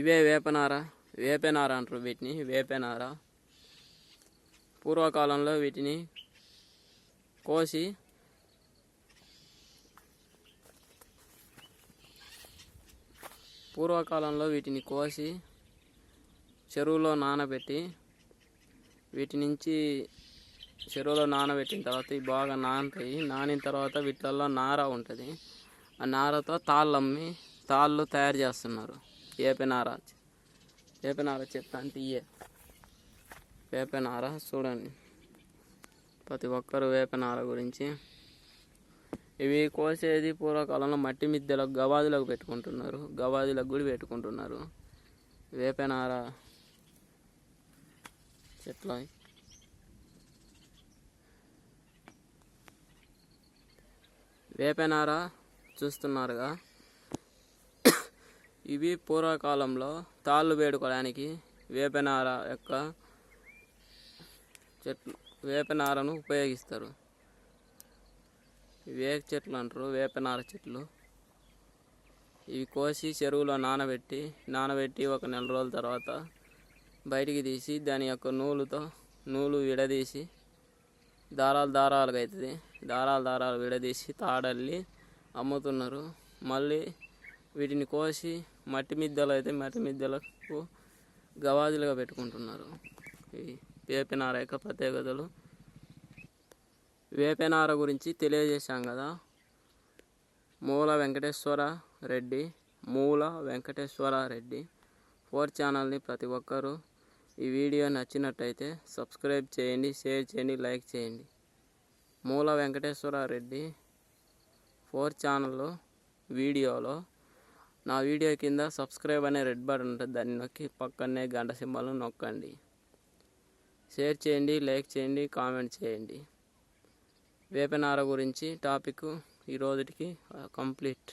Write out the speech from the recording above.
ఇవే వేపనార వేపనార అంటారు వీటిని వేపనార. పూర్వకాలంలో వీటిని కోసి పూర్వకాలంలో వీటిని కోసి చెరువులో నానబెట్టి వీటి నుంచి చెరువులో నానబెట్టిన తర్వాత ఇవి బాగా నానుతాయి. నానిన తర్వాత వీటిల్లో నార ఉంటుంది. ఆ నారతో తాళ్ళు అమ్మి తాళ్ళు తయారు చేస్తున్నారు. వేపనార వేపనార చెత్త అంటే ఇయే వేపనార చూడండి. ప్రతి ఒక్కరు వేపనార గురించి. ఇవి కోసేది పూర్వకాలంలో మట్టి మిద్దెలకు గవాదులకు పెట్టుకుంటున్నారు. గవాదులకు కూడా పెట్టుకుంటున్నారు. వేపనార? చెట్లు. వేపనార? చూస్తున్నారుగా. ఇవి పూర్వకాలంలో తాళ్ళు వేడుకోవడానికి వేపనార యొక్క చెట్లు వేపనారను ఉపయోగిస్తారు. వేప చెట్లు అంటారు వేపనార చెట్లు. ఇవి కోసి చెరువులో నానబెట్టి నానబెట్టి ఒక నెల రోజుల తర్వాత బయటికి తీసి దాని యొక్క నూలుతో నూలు విడదీసి దారాలు దారాలుగా అవుతుంది. దారాలు దారాలు విడదీసి తాడల్లి అమ్ముతున్నారు. మళ్ళీ వీటిని కోసి మట్టి మిద్దెలు అయితే మట్టి మిద్దెలకు గవాజులుగా పెట్టుకుంటున్నారు. ఈ వేపెనార యొక్క ప్రత్యేకతలు. వేపనార గురించి తెలియజేశాం కదా. మూల వెంకటేశ్వర రెడ్డి మూల వెంకటేశ్వర రెడ్డి. ఫోర్ ఛానల్ని ప్రతి ఒక్కరూ ఈ వీడియో నచ్చినట్టయితే సబ్స్క్రైబ్ చేయండి షేర్ చేయండి లైక్ చేయండి. మూల వెంకటేశ్వర రెడ్డి ఫోర్ ఛానల్లో వీడియోలో నా వీడియో కింద సబ్స్క్రైబ్ అనే రెడ్ బటన్ ఉంటుంది దాన్ని నొక్కి పక్కనే గంట సింబల్ను నొక్కండి. షేర్ చేయండి లైక్ చేయండి కామెంట్ చేయండి. వేపనార గురించి టాపిక్ ఈరోజుకి కంప్లీట్.